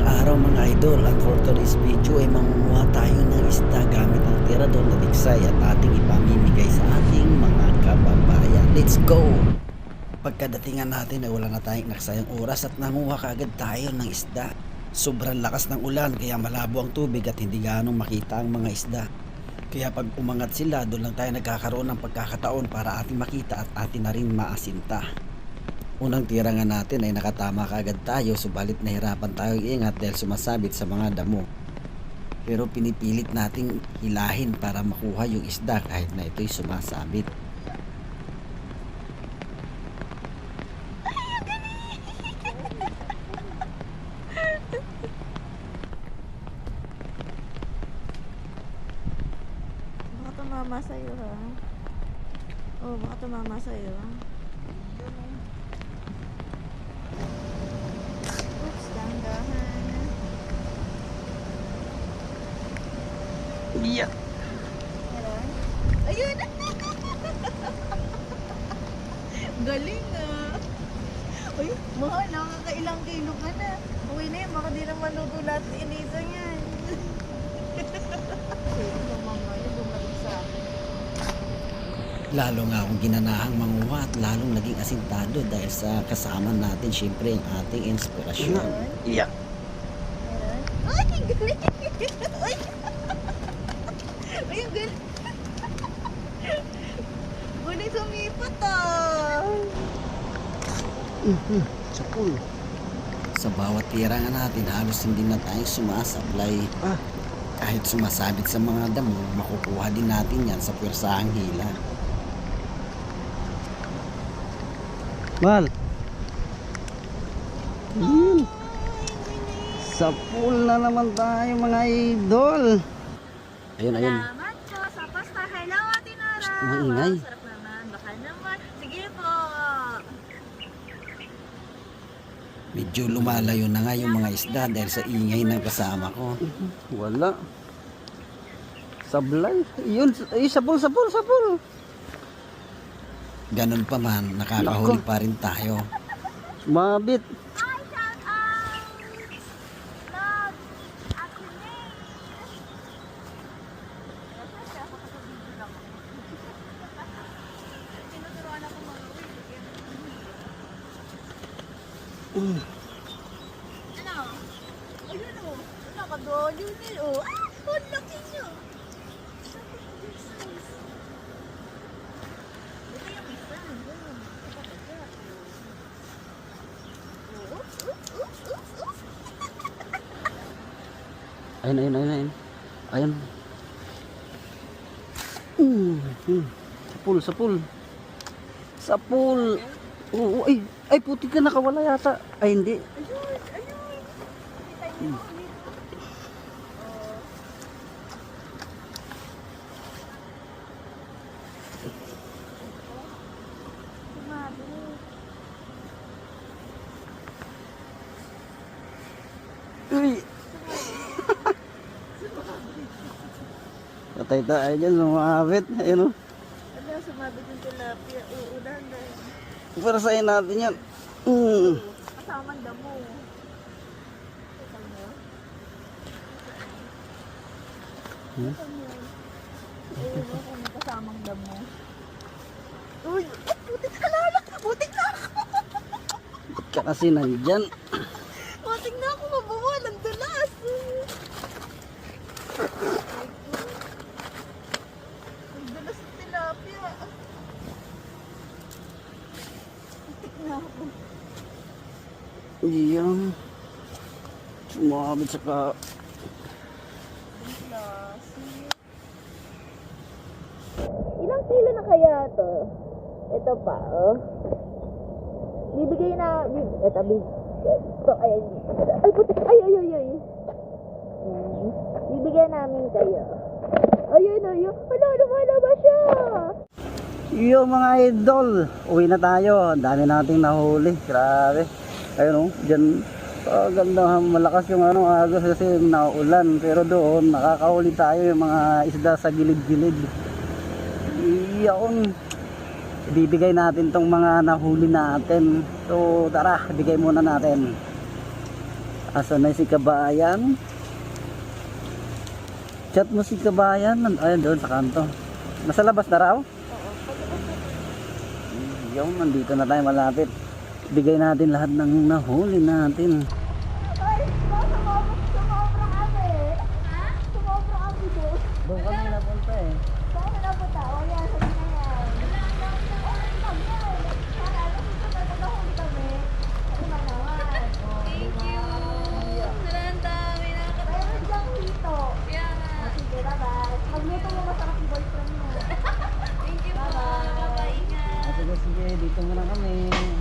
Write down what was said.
Magandang araw mga idol at for today's video ay mangunguha tayo ng isda gamit ang tirador na diksay at ating ipamimigay sa ating mga kababayan. Let's go! Pagkadatingan natin ay wala na tayong naksayang oras at nanguha kaagad tayo ng isda. Sobrang lakas ng ulan kaya malabo ang tubig at hindi ganong makita ang mga isda. Kaya pag umangat sila, doon lang tayo nagkakaroon ng pagkakataon para ating makita at atin na rin maasinta. Unang tira nga natin ay nakatama kaagad tayo subalit nahirapan tayo iingat dahil sumasabit sa mga damo. Pero pinipilit nating hilahin para makuha yung isda kahit na ito'y sumasabit. Baka tumama sa'yo ha. Oh, baka tumama sa'yo. Yeah. Meron? Ayun! Galing ah! Uy, mahal, nakakailang kilo ka na. Uwi na yun, baka di naman nagulat si Inisa yan. Sige, tumama yun, bumalik sa akin. Lalo nga akong ginanahang manguha at lalong naging asintado dahil sa kasama natin syempre ang ating inspirasyon. Yeah. Meron? Ay, galing! Ay! Ay, ang galing! Galing sumipat ah! Sa pool. Sa bawat tira nga natin halos hindi na tayo sumasablay. Ah. Kahit sumasabit sa mga damo, makukuha din natin yan sa pwersahang hila. Mal. Yun. Sa pool na naman tayo mga idol. Ayun, ayun. Maingay. Sarap naman. Baka naman. Sige po! Medyo lumalayo na nga yung mga isda dahil sa ingay ng kasama ko. Wala. Sablay. Yun. Ay, sa pool, sa pool, sa pool. Ganun pa man, nakakahuli pa rin tayo. Mabit. Ano? Ayun o. Nakadolo din o. Ah! Ang laki isa. Ayun. Ayun, ayun, ayun, ayun. Mm, mm. Sa pool, sa pool. Sa pool. Oo, ay, ay puti ka nakawala yata. Ay, hindi. Sumabit. Uy. Patay tayo dyan, lumabit. Ayun o. Ano, sumabit yung tilapia. Oo, dahan-dahan. Para sa'yo natin yan. Mm. Ang damo. Kita mo? Hmm? Oo, kung kasamang damo. Uy, eh, putik na lalak! Putik na ako! Ba't ka kasi nandyan? Putik na ako, mabuwal ang dulas! Ang dulas ng tilapia. Putik na ako. Iyan. Sumabit sa ka... Ilang kilo na kaya to? Ito pa, oh. Bibigay na, bib, ito, bib, ito, ay, ay, puti, ay, ay, ay, ay. Hmm. Bibigyan namin kayo. Ayun, ayun, ano, lumalabas siya. Yo mga idol, uwi na tayo. Ang dami nating nahuli. Grabe. Ayun oh, diyan oh, ganda malakas yung ano agos kasi naulan pero doon nakakahuli tayo yung mga isda sa gilid-gilid. Iyon. Ibibigay natin tong mga nahuli natin. So tara, bigay muna natin. Asa na si kabayan? Chat mo si kabayan. Ayun doon sa kanto. Nasa labas na raw? Yung nandito na tayo malapit bigay natin lahat ng nahuli natin doon kami napunta eh saan napunta? o yan, sabi na yan Magluto mo masarap yung boyfriend mo. Thank you po. Bye-bye. Sige, dito muna kami.